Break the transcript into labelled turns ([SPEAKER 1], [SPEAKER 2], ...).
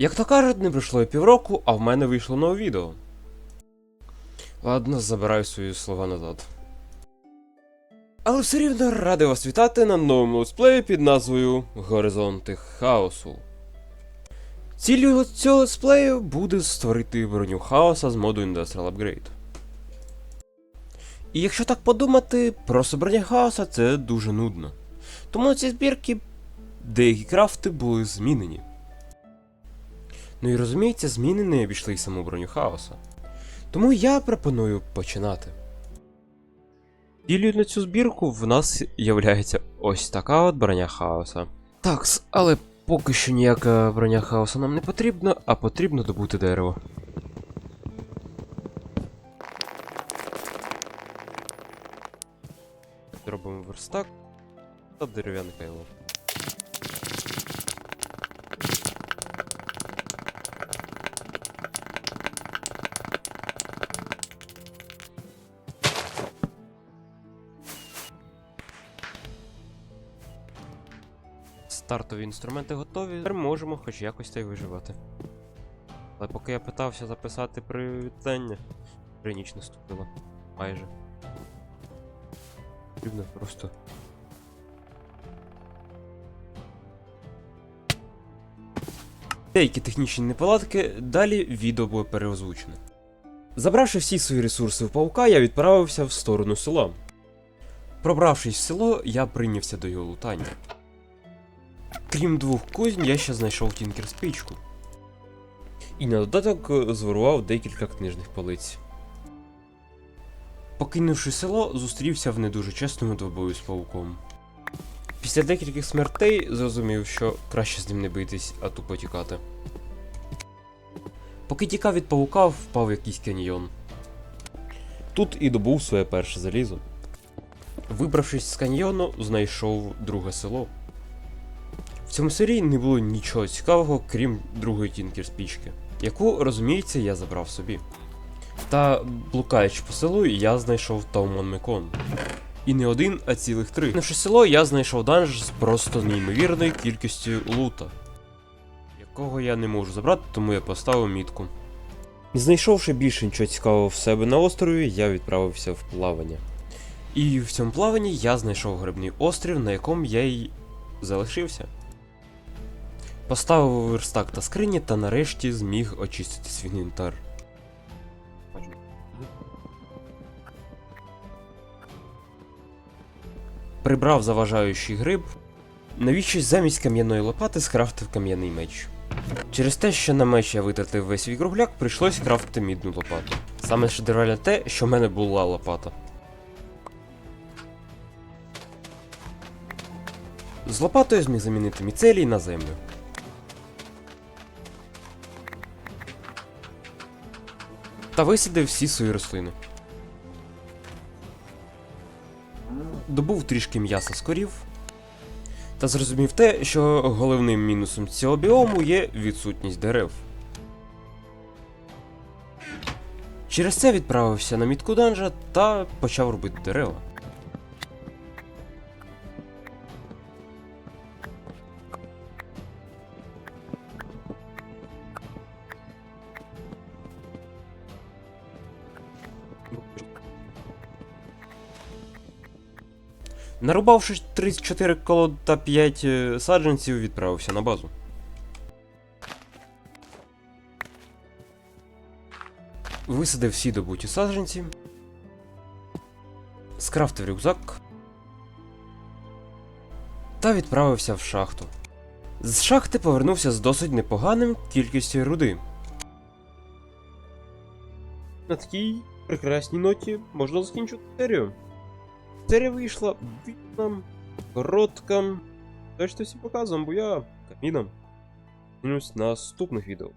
[SPEAKER 1] Як то кажуть, не пройшло і півроку, а в мене вийшло нове відео. Ладно, забираю свої слова назад. Але все рівно радий вас вітати на новому летсплеї під назвою Горизонти Хаосу. Ціллю цього летсплею буде створити броню хаоса з моду Industrial Upgrade. І якщо так подумати, просто броня хаоса це дуже нудно. Тому на ці збірки деякі крафти були змінені. Ну і розуміється, зміни не обійшли й саму броню хаоса. Тому я пропоную починати. Ділю на цю збірку в нас являється ось така от броня хаоса. Такс, але поки що ніяка броня хаоса нам не потрібна, а потрібно добути дерево. Зробимо верстак та дерев'яне кайло. Стартові інструменти готові, тепер можемо хоч якось та й виживати. Але поки я питався записати привітання, вже ніч наступила. Майже. Потрібно просто. Деякі технічні неполадки, далі відео буде переозвучене. Забравши всі свої ресурси в паука, я відправився в сторону села. Пробравшись в село, я прийнявся до його лутання. Крім двох кузнь, я ще знайшов тінкер спичку. І на додаток е, зворував декілька книжних полиць. Покинувши село, зустрівся в не дуже чесному двобою з пауком. Після декількох смертей зрозумів, що краще з ним не битись, а тупо тікати. Поки тікав від паука, впав якийсь каньйон. Тут і добув своє перше залізо. Вибравшись з каньйону, знайшов друге село. В цьому селі не було нічого цікавого, крім другої тінкер спічки, яку, розуміється, я забрав собі. Та, блукаючи по селу, я знайшов Таумон Мекон. І не один, а цілих три. Наше село я знайшов данж з просто неймовірною кількістю лута, якого я не можу забрати, тому я поставив мітку. Знайшовши більше нічого цікавого в себе на острові, я відправився в плавання. І в цьому плаванні я знайшов грибний острів, на якому я й залишився. Поставив верстак та скрині та нарешті зміг очистити свій інвентар. Прибрав заважаючий гриб, навіщось замість кам'яної лопати скрафтив кам'яний меч. Через те, що на меч я витратив весь свій кругляк, прийшлось крафтити мідну лопату. Саме шедевральне те, що в мене була лопата. З лопатою зміг замінити міцелій на землю. Та висадив всі свої рослини. Добув трішки м'яса з корів. Та зрозумів те, що головним мінусом цього біому є відсутність дерев. Через це відправився на мітку данжа та почав робити дерева. Нарубавши 34 колод та 5 е, саджанців, відправився на базу. Висадив всі добуті саджанці. Скрафтив рюкзак. Та відправився в шахту. З шахти повернувся з досить непоганим кількістю руди. На такій прекрасній ноті можна закінчити серію. Серія вийшла вільна, коротка. Точно всім показом, бо я каміном. Зустрінусь наступних відео.